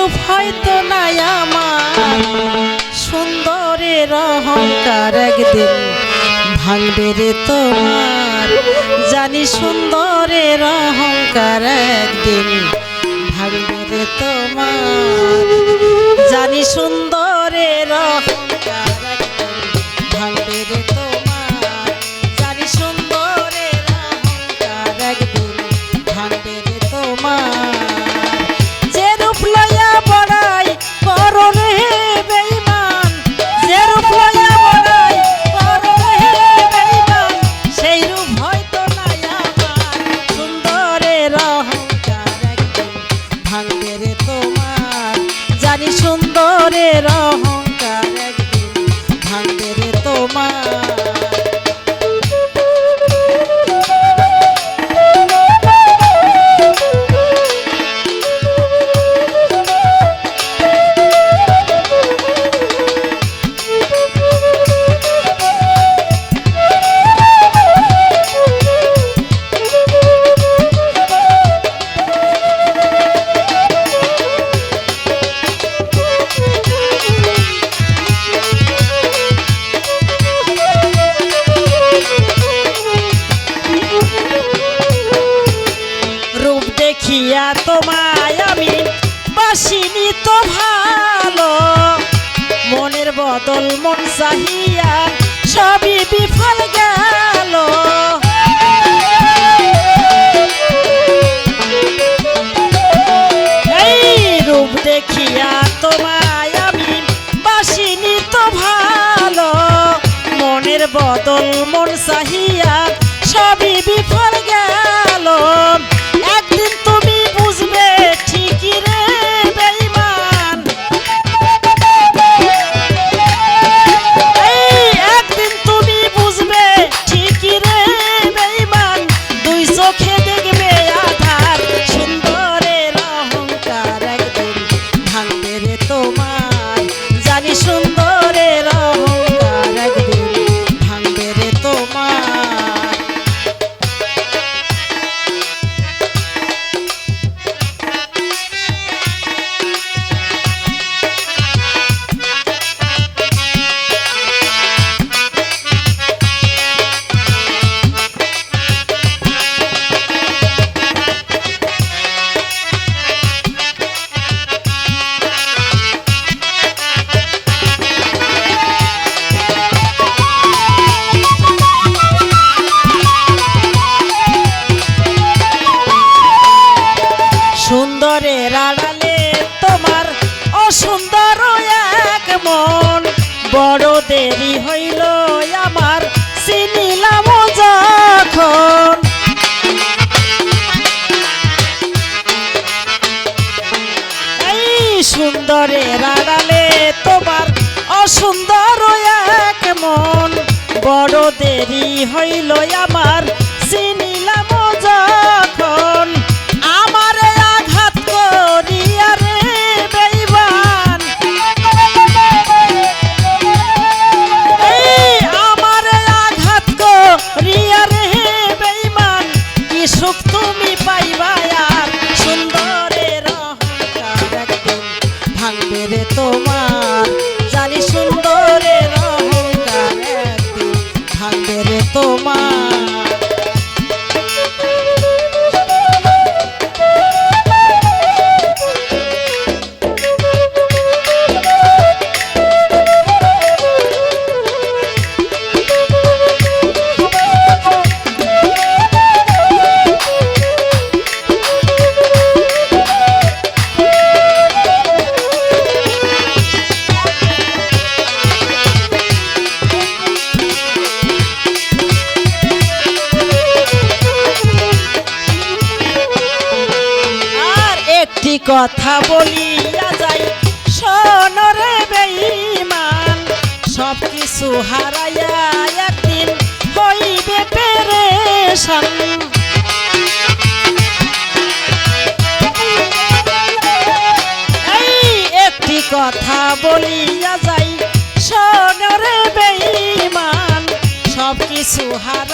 রূপ হয়তো নাই আমার। সুন্দরের অহংকার একদিন ভাঙবে রে তোমার। জানি সুন্দরের অহংকার একদিন ভাঙবে রে তোমার। জানি সুন্দরের সুন্দরের অহংকার দেখিয়া তোমায় আমি বাসিনি তো ভালো। মনের বদল মন চাহিয়া সবই বিফল গেল। এই রূপ দেখিয়া তোমায় আমি বাসিনি তো ভালো। মনের বদল মন চাহিয়া সবই বিফল গেল দেরি হইল, আমার চিনিলাম যখন। এই সুন্দরের আড়ালে তোমার অসুন্দর এক মন। বড় দেরি হইল, আমার একটি কথা বলিয়া যাই সোনরে বেঈমান সব কিছু হারাইয়া একদিন হইবে পেরেশান। এই একটি কথা বলিয়া যাই সোনরে বেঈমান সব কিছু হারাইয়া